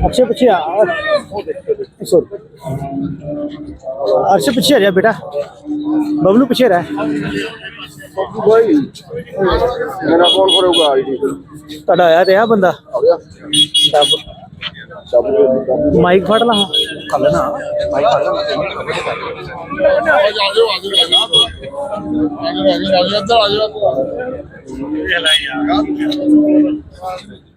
अक्षय पीछे आ सॉरी अक्षय पीछे आ जा बेटा बबलू पीछे रह ਭਾਈ ਮੇਰਾ ਕੌਣ ਕਰੂਗਾ ਆਈਡੀ ਤੁਹਾਡਾ ਆਇਆ ਤੇ ਆ ਬੰਦਾ ਆ ਗਿਆ ਸਭ ਸਭ ਮਾਈਕ ਫੜ ਲਾ ਕਰ ਲੈਣਾ ਲਾਈਟ ਲਾਈਟ ਕੌਣ ਆਉਣ ਅੱਗੇ ਨਾ ਆਇਓ ਅੱਗੇ ਨਾ ਜਾਇਓ ਛੋੜੇ ਕਰ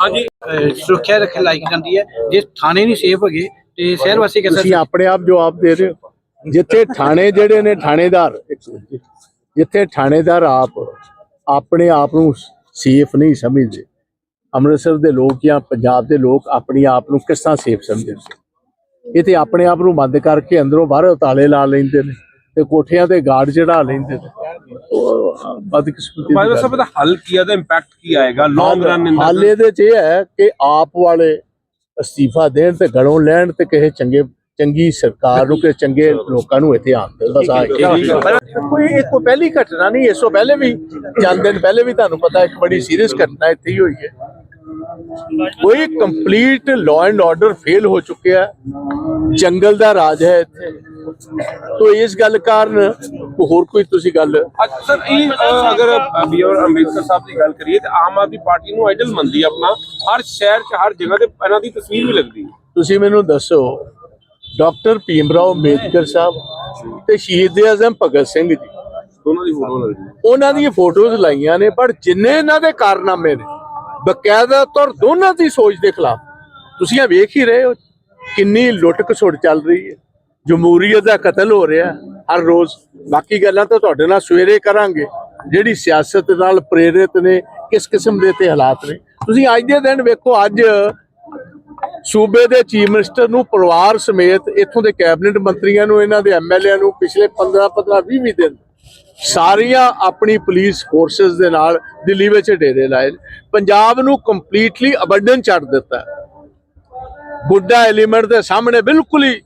ਹਾਂਜੀ। ਅਹ ਸੁਰੱਖਿਆ ਰੱਖ ਲਾਈ ਜਾਂਦੀ ਹੈ। ਜੇ ਥਾਣੇ ਨਹੀਂ ਸੇਫ ਹੈਗੇ ਤੇ ਸ਼ਹਿਰ ਵਾਸੀ ਕਿਸ ਤੁਸੀਂ ਆਪਣੇ ਆਪ ਜਵਾਬ ਦੇ ਰਹੇ ਹੋ। ਜਿੱਥੇ ਥਾਣੇ ਜਿਹੜੇ ਨੇ ਥਾਣੇਦਾਰ ਇੱਕ ਮਿੰਟ ਜੀ, ਜਿੱਥੇ ਥਾਣੇਦਾਰ ਆਪ ਆਪਣੇ ਆਪ ਨੂੰ ਸੇਫ ਨਹੀਂ ਸਮਝਦੇ। ਅੰਮ੍ਰਿਤਸਰ ਦੇ ਲੋਕ ਜਾਂ ਪੰਜਾਬ ਦੇ ਲੋਕ ਆਪਣੀ ਆਪ ਨੂੰ ਕਿਸ ਤਰ੍ਹਾਂ ਸੇਫ ਸਮਝਦੇ ਨੇ? ਇਹ ਤੇ ਆਪਣੇ ਆਪ ਨੂੰ ਬੰਦ ਕਰਕੇ ਅੰਦਰੋਂ ਬਾਹਰੋਂ ਤਾਲੇ ਲਾ ਲੈਂਦੇ ਨੇ ਤੇ ਕੋਠਿਆਂ ਤੇ ਗਾਰਡ ਚੜਾ ਲੈਂਦੇ ਨੇ। ਬਦਕਿਸਮਤੀ ਗੱਲ ਸਾਹਿਬ ਦਾ ਹੱਲ ਕੀ ਦਾ ਇੰਪੈਕਟ ਕੀ ਆਏਗਾ? ਲੌਂਗ ਰਨ ਇਨ ਹਾਲ ਚ ਇਹ ਹੈ ਕਿ ਆਪ ਵਾਲੇ ਅਸਤੀਫਾ ਦੇਣ ਤੇ ਗਲੋਂ ਲੈਣ ਤੇ ਕਿਸੇ ਚੰਗੇ ਚੰਗੀ ਸਰਕਾਰ ਨੂੰ ਕਿ ਚੰਗੇ ਲੋਕਾਂ ਨੂੰ ਇੱਥੇ ਆਉਣ ਦੇ ਬਸ ਆ ਕੋਈ ਇਹ ਕੋਈ ਪਹਿਲੀ ਘਟਨਾ ਨਹੀਂ ਇਸ ਤੋਂ ਪਹਿਲੇ ਵੀ ਚੰਦ ਦਿਨ ਪਹਿਲੇ ਵੀ ਤੁਹਾਨੂੰ ਪਤਾ ਇੱਕ ਬੜੀ ਸੀਰੀਅਸ ਘਟਨਾ ਇੱਥੇ ਹੀ ਹੋਈ ਹੈ। ਕੋਈ complete law and order fail ਹੋ ਚੁੱਕਿਆ। ਜੰਗਲ ਦਾ ਰਾਜ ਹੈ ਇੱਥੇ। ਤੋਂ ਇਸ ਗੱਲ ਕਾਰਨ ਹੋਰ ਕੋਈ ਤੁਸੀਂ ਗੱਲ ਸਰ ਇਹ ਅਗਰ ਬੀਆਰ ਅੰਬੇਦਕਰ ਸਾਹਿਬ ਦੀ ਗੱਲ ਕਰੀਏ ਤੇ ਆਮ ਆਦਮੀ ਪਾਰਟੀ ਨੂੰ ਆਈਡਲ ਮੰਨਦੀ ਆਪਣਾ। ਹਰ ਸ਼ਹਿਰ 'ਚ ਹਰ ਜਗ੍ਹਾ ਤੇ ਇਹਨਾਂ ਦੀ ਤਸਵੀਰ ਵੀ ਲੱਗਦੀ ਤੁਸੀਂ ਮੈਨੂੰ ਦੱਸੋ ਡਾਕਟਰ ਭੀਮਰਾਓ ਅੰਬੇਦਕਰ ਸਾਹਿਬ ਤੇ ਸ਼ਹੀਦ ਆਜ਼ਮ ਭਗਤ ਸਿੰਘ ਜੀ। ਦੋਨਾਂ ਦੀ ਫੋਟੋ ਹੈ ਉਹਨਾਂ ਦੀਆਂ ਫੋਟੋਜ਼ ਲਾਈਆਂ ਨੇ ਪਰ ਜਿੰਨੇ ਇਹਨਾਂ ਦੇ ਕਾਰਨਾਮੇ ਨੇ ਬਕਾਇਦਾ ਤੌਰ ਦੋਨਾਂ ਦੀ ਸੋਚ ਦੇ ਖਿਲਾਫ ਤੁਸੀਂ ਇਹ ਵੇਖ ਹੀ ਰਹੇ ਹੋ ਕਿੰਨੀ ਲੁੱਟ ਖਸੁੱਟ ਚੱਲ ਰਹੀ ਹੈ। ਜਮਹੂਰੀਅਤ ਦਾ ਕਤਲ ਹੋ ਰਿਹਾ ਹਰ ਰੋਜ਼। ਬਾਕੀ ਗੱਲਾਂ ਤਾਂ ਤੁਹਾਡੇ ਨਾਲ ਸਵੇਰੇ ਕਰਾਂਗੇ ਜਿਹੜੀ ਸਿਆਸਤ ਨਾਲ ਪ੍ਰੇਰਿਤ ਨੇ ਕਿਸ ਕਿਸਮ ਦੇ ਤੇ ਹਾਲਾਤ ਨੇ। ਤੁਸੀਂ ਅੱਜ ਦੇ ਦਿਨ ਵੇਖੋ ਅੱਜ ਸੂਬੇ ਦੇ ਚੀਫ ਮਿਨਿਸਟਰ ਨੂੰ ਪਰਿਵਾਰ ਸਮੇਤ ਇੱਥੋਂ ਦੇ ਕੈਬਨਿਟ ਮੰਤਰੀਆਂ ਨੂੰ ਇਹਨਾਂ ਦੇ ਐਮਐਲਏ ਨੂੰ ਪਿਛਲੇ 15 15 20 20 ਦਿਨ ਸਾਰੀਆਂ ਆਪਣੀ ਪੁਲਿਸ ਫੋਰਸਸ ਦੇ ਨਾਲ ਦਿੱਲੀ ਵਿੱਚ ਡੇਰੇ ਲਾਏ। ਪੰਜਾਬ ਨੂੰ ਕੰਪਲੀਟਲੀ ਅਬੰਡਨ ਛੱਡ ਦਿੱਤਾ। ਗੁੱਡਾ ਐਲੀਮੈਂਟ ਦੇ ਸਾਹਮਣੇ ਬਿਲਕੁਲ ਹੀ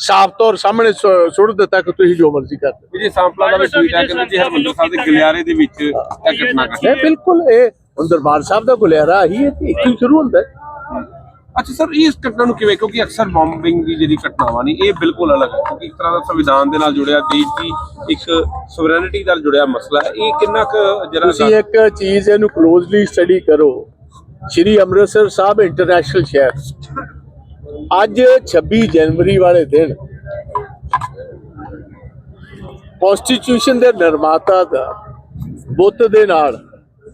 ਸਾਫ਼ ਤੌਰ ਸਾਹਮਣੇ ਸੁੱਟ ਦਿੱਤਾ ਕਿ ਤੁਸੀਂ ਜੋ ਮਰਜ਼ੀ ਕਰ ਦਿਓ ਵਿਜੇ ਸਾਂਪਲਾ ਦਾ ਵੀ ਟਵੀਟ ਕਿ ਜੀ ਹਰਮੰਦਰ ਸਾਹਿਬ ਦੇ ਗਲਿਆਰੇ ਦੇ ਵਿੱਚ ਇਹ ਘਟਨਾ ਘਟੀ ਬਿਲਕੁਲ ਇਹ ਹੁਣ ਦਰਬਾਰ ਸਾਹਿਬ ਦਾ ਗੁਲਿਆਰਾ ਹੀ ਇੱਥੇ ਹੀ ਸ਼ੁਰੂ ਹੁੰਦਾ ਹੈ ਅੱਛਾ ਸਰ ਇਸ ਘਟਨਾ ਨੂੰ ਕਿਵੇਂ? ਕਿਉਂਕਿ ਅਕਸਰ ਬੰਬਿੰਗ ਦੀ ਜਿਹੜੀ ਘਟਨਾਵਾਂ ਨੇ ਇਹ ਬਿਲਕੁਲ ਅਲੱਗ ਹੈ। ਕਿਉਂਕਿ ਇੱਕ ਤਰ੍ਹਾਂ ਦਾ ਸੰਵਿਧਾਨ ਦੇ ਨਾਲ ਜੁੜਿਆ ਦੇਸ਼ ਦੀ ਇੱਕ ਸੋਵਰੇਨਿਟੀ ਨਾਲ ਜੁੜਿਆ ਮਸਲਾ ਹੈ। ਇਹ ਕਿੰਨਾ ਕੁ ਜਰਾ ਤੁਸੀਂ ਇੱਕ ਚੀਜ਼ ਇਹਨੂੰ ਕਲੋਜ਼ਲੀ ਸਟੱਡੀ ਕਰੋ। ਸ਼੍ਰੀ ਅੰਮ੍ਰਿਤਸਰ ਸਾਹਿਬ ਇੰਟਰਨੈਸ਼ਨਲ ਸ਼ਹਿਰ। ਅੱਜ 26 ਜਨਵਰੀ ਵਾਲੇ ਦਿਨ ਕਨਸਟੀਟਿਊਸ਼ਨ ਦੇ ਨਿਰਮਾਤਾ ਦਾ ਬੁੱਤ ਦੇ ਨਾਲ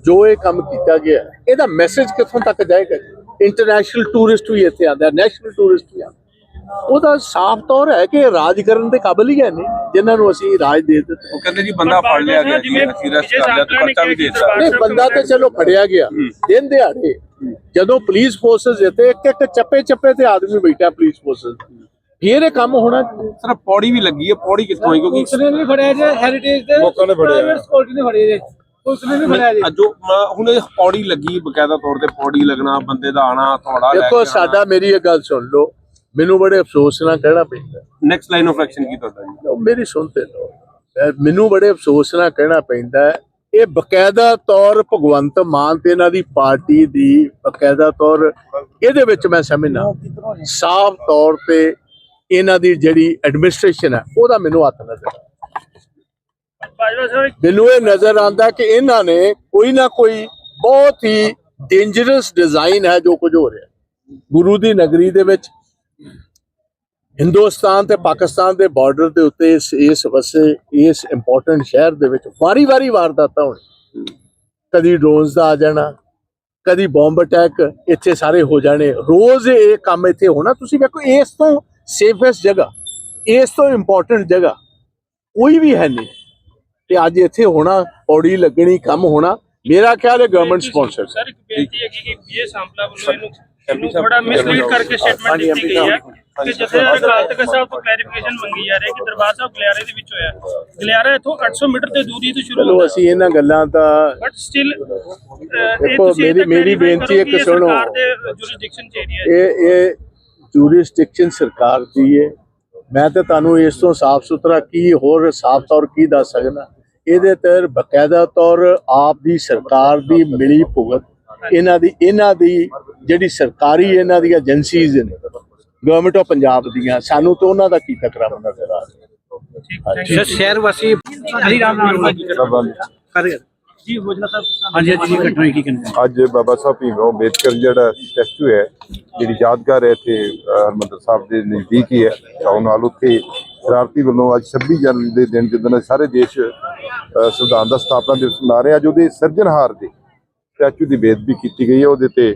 ਜੋ ਇਹ ਕੰਮ ਕੀਤਾ ਗਿਆ ਇਹਦਾ ਮੈਸੇਜ ਕਿੱਥੋਂ ਤੱਕ ਜਾਏਗਾ ਇੰਟਰਨੈਸ਼ਨਲ ਟੂਰਿਸਟ ਵੀ ਇੱਥੇ ਆਉਂਦਾ ਨੈਸ਼ਨਲ ਟੂਰਿਸਟ ਵੀ ਆਉਂਦਾ। ਉਹਦਾ ਸਾਫ਼ ਤੌਰ ਹੈ ਕਿ ਰਾਜ ਕਰਨ ਦੇ ਕਾਬਿਲ ਹੀ ਹੈ ਨਹੀਂ ਜਿਨ੍ਹਾਂ ਨੂੰ ਅਸੀਂ ਰਾਜ ਦੇ ਦਿੱਤਾ। ਉਹ ਕਹਿੰਦੇ ਜੀ ਬੰਦਾ ਫੜ ਲਿਆ ਗਿਆ ਜੀ ਅਸੀਂ ਰੈਸਟ ਕਰ ਲਿਆ ਤੇ ਪਰਚਾ ਵੀ ਦੇ ਦਿੱਤਾ। ਨਹੀਂ ਬੰਦਾ ਤੇ ਚਲੋ ਫੜਿਆ ਗਿਆ। ਦਿਨ ਦਿਹਾੜੇ ਜਦੋਂ ਪੁਲਿਸ ਫੋਰਸਸ ਇੱਥੇ ਇੱਕ ਇੱਕ ਚੱਪੇ ਚੱਪੇ ਤੇ ਆਦਮੀ ਬੈਠਾ ਪੁਲਿਸ ਫੋਰਸਸ ਫੇਰ ਇਹ ਕੰਮ ਹੋਣਾ। ਸਰ ਪੌੜੀ ਵੀ ਲੱਗੀ ਹੈ ਪੌੜੀ ਕਿੱਥੋਂ ਆਈ? ਕਿਉਂਕਿ ਉਸਨੇ ਵੀ ਫੜਿਆ ਜੇ ਹੈਰੀਟੇਜ ਦੇ ਲੋਕਾਂ ਨੇ ਫੜਿਆ। ਪ੍ਰਾਈਵੇਟ ਸਕਿਉਰਟੀ ਨੇ ਫੜਿਆ ਜੇ। ਉਸਨੇ ਵੀ ਫੜਿਆ ਜੇ। ਜੋ ਮ- ਹੁਣ ਇਹ ਪੌੜੀ ਲੱਗੀ ਬਕਾਇਦਾ ਤੌਰ ਤੇ ਪੌੜੀ ਲੱਗਣਾ ਬੰਦੇ ਦਾ ਆਣਾ ਥੋੜਾ ਦੇਖੋ ਸਾਡਾ ਮੇਰੀ ਇਹ ਗੱਲ ਸੁਣ ਲਓ। ਮੈਨੂੰ ਬੜੇ ਅਫਸੋਸ ਨਾਲ ਕਹਿਣਾ ਪੈਂਦਾ। ਨੈਕਸਟ ਲਾਈਨ ਆਫ ਐਕਸ਼ਨ ਕੀ ਤੁਹਾਡਾ ਜੀ? ਲਓ, ਮੇਰੀ ਸੁਣਤੇ ਲਓ। ਅਹ ਮੈਨੂੰ ਬੜੇ ਅਫਸੋਸ ਨਾਲ ਕਹਿਣਾ ਪੈਂਦਾ ਹੈ, ਇਹ ਬਕਾਇਦਾ ਤੌਰ ਭਗਵੰਤ ਮਾਨ ਤੇ ਇਹਨਾਂ ਦੀ ਪਾਰਟੀ ਦੀ ਬਕਾਇਦਾ ਤੌਰ ਇਹਦੇ ਵਿੱਚ ਮੈਂ ਸਮਝਣਾ ਸਾਫ਼ ਤੌਰ ਤੇ ਇਹਨਾਂ ਦੀ ਜਿਹੜੀ ਐਡਮਿਨਿਸਟ੍ਰੇਸ਼ਨ ਹੈ ਉਹਦਾ ਮੈਨੂੰ ਹੱਥ ਨਜ਼ਰ। ਮੈਨੂੰ ਇਹ ਨਜ਼ਰ ਆਉਂਦਾ ਕਿ ਇਹਨਾਂ ਨੇ ਕੋਈ ਨਾ ਕੋਈ ਬਹੁਤ ਹੀ ਡੇਂਜਰਸ ਡਿਜ਼ਾਈਨ ਹੈ ਜੋ ਕੁਝ ਹੋ ਰਿਹਾ ਗੁਰੂ ਦੀ ਨਗਰੀ ਦੇ ਵਿੱਚ, ਹਿੰਦੁਸਤਾਨ ਤੇ ਪਾਕਿਸਤਾਨ ਦੇ ਬਾਰਡਰ ਦੇ ਉੱਤੇ ਇਸ ਇਸ ਵਸੇ, ਇਸ ਇੰਪੋਰਟੈਂਟ ਸ਼ਹਿਰ ਦੇ ਵਿੱਚ ਵਾਰੀ-ਵਾਰੀ ਵਾਰਦਾਤਾਂ ਹੋਣ ਕਦੀ ਡਰੋਨਸ ਦਾ ਆ ਜਾਣਾ, ਕਦੀ ਬੰਬ ਅਟੈਕ ਇੱਥੇ ਸਾਰੇ ਹੋ ਜਾਣੇ। ਰੋਜ਼ ਇਹ ਕੰਮ ਇੱਥੇ ਹੋਣਾ। ਤੁਸੀਂ ਵੇਖੋ, ਇਸ ਤੋਂ ਸੇਫੈਸਟ ਜਗ੍ਹਾ, ਇਸ ਤੋਂ ਇੰਪੋਰਟੈਂਟ ਜਗ੍ਹਾ ਕੋਈ ਵੀ ਹੈ ਨਹੀਂ। ਤੇ ਅੱਜ ਇੱਥੇ ਹੋਣਾ ਪੌੜੀ ਲੱਗਣੀ ਕੰਮ ਹੋਣਾ ਮੇਰਾ ਖਿਆਲ ਹੈ ਗਵਰਨਮੈਂਟ ਸਪਾਂਸਰ ਸਰ ਇੱਕ ਬੇਨਤੀ ਹੈ ਕਿ ਇਹ ਸਾਂਪਲਾ ਵੱਲੋਂ ਇਹਨੂੰ ਇਹਨੂੰ ਥੋੜਾ ਮਿਸਲੀਡ ਕਰਕੇ ਸਟੇਟਮੈਂਟ ਦਿੱਤੀ ਗਈ ਹੈ ਕਿ ਜਥੇਦਾਰ ਅਕਾਲ ਤਖਤ ਸਾਹਿਬ ਤੋਂ ਕਲੈਰੀਫਿਕੇਸ਼ਨ ਮੰਗੀ ਜਾ ਰਹੀ ਹੈ ਕਿ ਦਰਬਾਰ ਸਾਹਿਬ ਗਲਿਆਰੇ ਦੇ ਵਿੱਚ ਹੋਇਆ ਗਲਿਆਰਾ ਇੱਥੋਂ 800 ਮੀਟਰ ਤੇ ਦੂਰੀ ਤੋਂ ਸ਼ੁਰੂ ਚਲੋ ਹੁੰਦਾ ਅਸੀਂ ਇਹਨਾਂ ਗੱਲਾਂ ਬਟ ਸਟਿਲ ਦੇਖੋ, ਮੇਰੀ- ਮੇਰੀ ਬੇਨਤੀ ਇੱਕ ਸੁਣੋ। ਸਰਕਾਰ ਦੇ ਜੁਰਿਸਡਿਕਸ਼ਨ ਚ ਏਰੀਆ ਹੈ। ਇਹ ਇਹ ਜੂਰਿਸਡਿਕਸ਼ਨ ਸਰਕਾਰ ਦੀ ਹੈ। ਮੈਂ ਤਾਂ ਤੁਹਾਨੂੰ ਇਸ ਤੋਂ ਸਾਫ਼ ਸੁਥਰਾ ਕੀ ਹੋਰ ਸਾਫ਼ ਤੌਰ ਕੀ ਦੱਸ ਸਕਦਾ? ਇਹਦੇ ਤੇ ਬਕਾਇਦਾ ਤੌਰ ਆਪ ਦੀ ਸਰਕਾਰ ਦੀ ਮਿਲੀ ਭੁਗਤ ਇਹਨਾਂ ਦੀ ਇਹਨਾਂ ਦੀ ਜਿਹੜੀ ਸਰਕਾਰੀ ਇਹਨਾਂ ਦੀ ਏਜੰਸੀਜ਼ ਨੇ ਗਵਰਨਮੈਂਟ ਆਫ ਪੰਜਾਬ ਦੀਆਂ ਸਾਨੂੰ ਤਾਂ ਉਹਨਾਂ ਦਾ ਕੀ ਟਕਰਾਅ ਨਜ਼ਰ ਆ ਰਿਹਾ ਸ਼ਹਿਰ ਵਾਸੀ ਹਰੀ ਰਾਮ ਨਾਮ ਕਰ ਜੀ ਭੋਜਨਾ ਸਾਹਿਬ ਹਾਂਜੀ ਅੱਜ ਜੀ ਘਟਨਾ ਕੀ ਕਹਿੰਦੇ ਅੱਜ ਬਾਬਾ ਸਾਹਿਬ ਭੀਮਰਾਓ ਅੰਬੇਦਕਰ ਜਿਹੜਾ ਸਟੈਚੂ ਹੈ ਜਿਹੜੀ ਯਾਦਗਾਰ ਹੈ ਇੱਥੇ ਹਰਿਮੰਦਰ ਸਾਹਿਬ ਦੇ ਨਜ਼ਦੀਕ ਹੀ ਹੈ ਟਾਊਨ ਹਾਲ ਉੱਥੇ ਸ਼ਰਾਰਤੀ ਵੱਲੋਂ ਅੱਜ 26 ਜਨਵਰੀ ਦੇ ਦਿਨ ਜਦੋਂ ਸਾਰੇ ਦੇਸ਼ ਸੰਵਿਧਾਨ ਦਾ ਸਥਾਪਨਾ ਦਿਵਸ ਮਨਾ ਰਿਹਾ ਅੱਜ ਉਹਦੇ ਸਿਰਜਣਹਾਰ ਦੇ ਸਟੈਚੂ ਦੀ ਬੇਅਦਬੀ ਕੀਤੀ ਗਈ ਹੈ, ਉਹਦੇ ਤੇ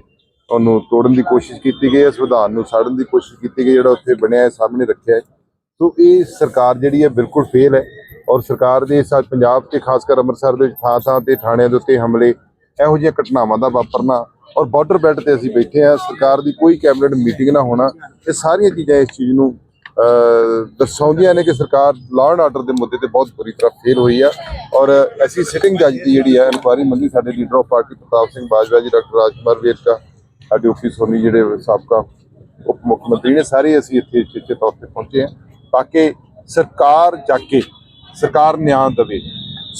ਉਹਨੂੰ ਤੋੜਨ ਦੀ ਕੋਸ਼ਿਸ਼ ਕੀਤੀ ਗਈ ਹੈ, ਸੰਵਿਧਾਨ ਨੂੰ ਸਾੜਨ ਦੀ ਕੋਸ਼ਿਸ਼ ਕੀਤੀ ਗਈ ਜਿਹੜਾ ਉੱਥੇ ਬਣਿਆ ਹੈ, ਸਾਹਮਣੇ ਰੱਖਿਆ ਹੈ। ਸੋ ਇਹ ਸਰਕਾਰ ਜਿਹੜੀ ਹੈ ਬਿਲਕੁਲ ਫੇਲ ਹੈ ਔਰ ਸਰਕਾਰ ਦੇ ਸਾ ਪੰਜਾਬ ਤੇ ਖਾਸ ਕਰ ਅੰਮ੍ਰਿਤਸਰ ਦੇ ਵਿੱਚ ਥਾਂ ਥਾਂ ਤੇ ਥਾਣਿਆਂ ਦੇ ਉੱਤੇ ਹਮਲੇ, ਇਹੋ ਜਿਹੀਆਂ ਘਟਨਾਵਾਂ ਦਾ ਵਾਪਰਨਾ ਔਰ ਬਾਰਡਰ ਬੈਲਟ ਤੇ ਅਸੀਂ ਬੈਠੇ ਆ ਸਰਕਾਰ ਦੀ ਕੋਈ ਕੈਬਨਿਟ ਮੀਟਿੰਗ ਨਾ ਹੋਣਾ, ਇਹ ਸਾਰੀਆਂ ਚੀਜ਼ਾਂ ਇਸ ਚੀਜ਼ ਨੂੰ ਦਰਸਾਉਂਦੀਆਂ ਨੇ ਕਿ ਸਰਕਾਰ ਲਾਅ ਐਂਡ ਆਰਡਰ ਦੇ ਮੁੱਦੇ ਤੇ ਬਹੁਤ ਬੁਰੀ ਤਰ੍ਹਾਂ ਫੇਲ ਹੋਈ ਆ। ਔਰ ਅਸੀਂ ਸਿਟਿੰਗ ਜੱਜ ਦੀ ਜਿਹੜੀ ਹੈ ਇਨਕੁਆਇਰੀ ਮੰਗੀ ਸਾਡੇ leader of party Pratap Singh Bajwa ji, doctor Rajkumar Verka, ਸਾਡੇ ਆਫਿਸ ਸੋਨੀ ਜਿਹੜੇ ਸਾਬਕਾ ਉਪ ਮੁੱਖ ਮੰਤਰੀ ਨੇ, ਸਾਰੇ ਅਸੀਂ ਇੱਥੇ ਚੇਚੇ ਤੌਰ ਤੇ ਪਹੁੰਚੇ ਹਾਂ ਤਾਂ ਕਿ ਸਰਕਾਰ ਜਾ ਕੇ ਸਰਕਾਰ ਨਿਆਂ ਦੇਵੇ।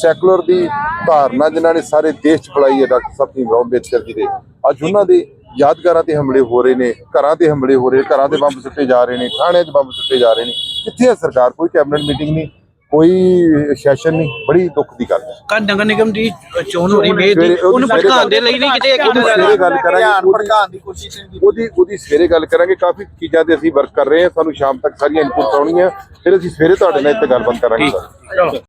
ਸੈਕੂਲਰ ਦੀ ਧਾਰਨਾ ਜਿਨ੍ਹਾਂ ਨੇ ਸਾਰੇ ਦੇਸ਼ 'ਚ ਫੈਲਾਈ ਹੈ, ਡਾਕਟਰ ਸਾਹਿਬ ਭੀਮ ਰਾਓ ਅੰਬੇਦਕਰ ਜੀ ਦੇ। ਅੱਜ ਉਹਨਾਂ ਦੇ ਯਾਦਗਾਰਾਂ ਤੇ ਹਮਲੇ ਹੋ ਰਹੇ ਨੇ ਘਰਾਂ ਤੇ ਹਮਲੇ ਹੋ ਰਹੇ ਘਰਾਂ ਤੇ ਬੰਬ ਸੁੱਟੇ ਜਾ ਰਹੇ ਨੇ ਥਾਣਿਆਂ 'ਚ ਬੰਬ ਸੁੱਟੇ ਜਾ ਰਹੇ ਨੇ। ਕਿੱਥੇ ਹੈ ਸਰਕਾਰ ਕੋਈ ਕੈਬਨਿਟ ਮੀਟਿੰਗ ਨਹੀਂ ਕੋਈ ਸੈਸ਼ਨ ਨਹੀਂ ਬੜੀ ਦੁੱਖ ਦੀ ਗੱਲ ਹੈ। ਕੱਲ ਨਗਰ ਨਿਗਮ ਦੀ ਚੋਣ ਹੋ ਰਹੀ ਸਵੇਰੇ ਉਹਦੀ ਉਹਨੂੰ ਸਵੇਰੇ ਭਟਕਾਉਣ ਦੇ ਲਈ ਨਹੀਂ ਕਿਤੇ ਕੀਤਾ ਗੱਲ ਕਰਾਂਗੇ ਭੜਕਾਉਣ ਦੀ ਕੋਸ਼ਿਸ਼ ਉਹਦੀ ਉਹਦੀ ਸਵੇਰੇ ਗੱਲ ਕਰਾਂਗੇ ਕਾਫੀ ਚੀਜ਼ਾਂ ਤੇ ਅਸੀਂ ਵਰਕ ਕਰ ਰਹੇ ਹਾਂ ਸਾਨੂੰ ਸ਼ਾਮ ਤੱਕ ਸਾਰੀਆਂ ਇਨਪੁਟ ਆਉਣੀਆਂ ਫਿਰ ਅਸੀਂ ਸਵੇਰੇ ਤੁਹਾਡੇ ਨਾਲ ਇੱਥੇ ਗੱਲਬਾਤ ਕਰਾਂਗੇ।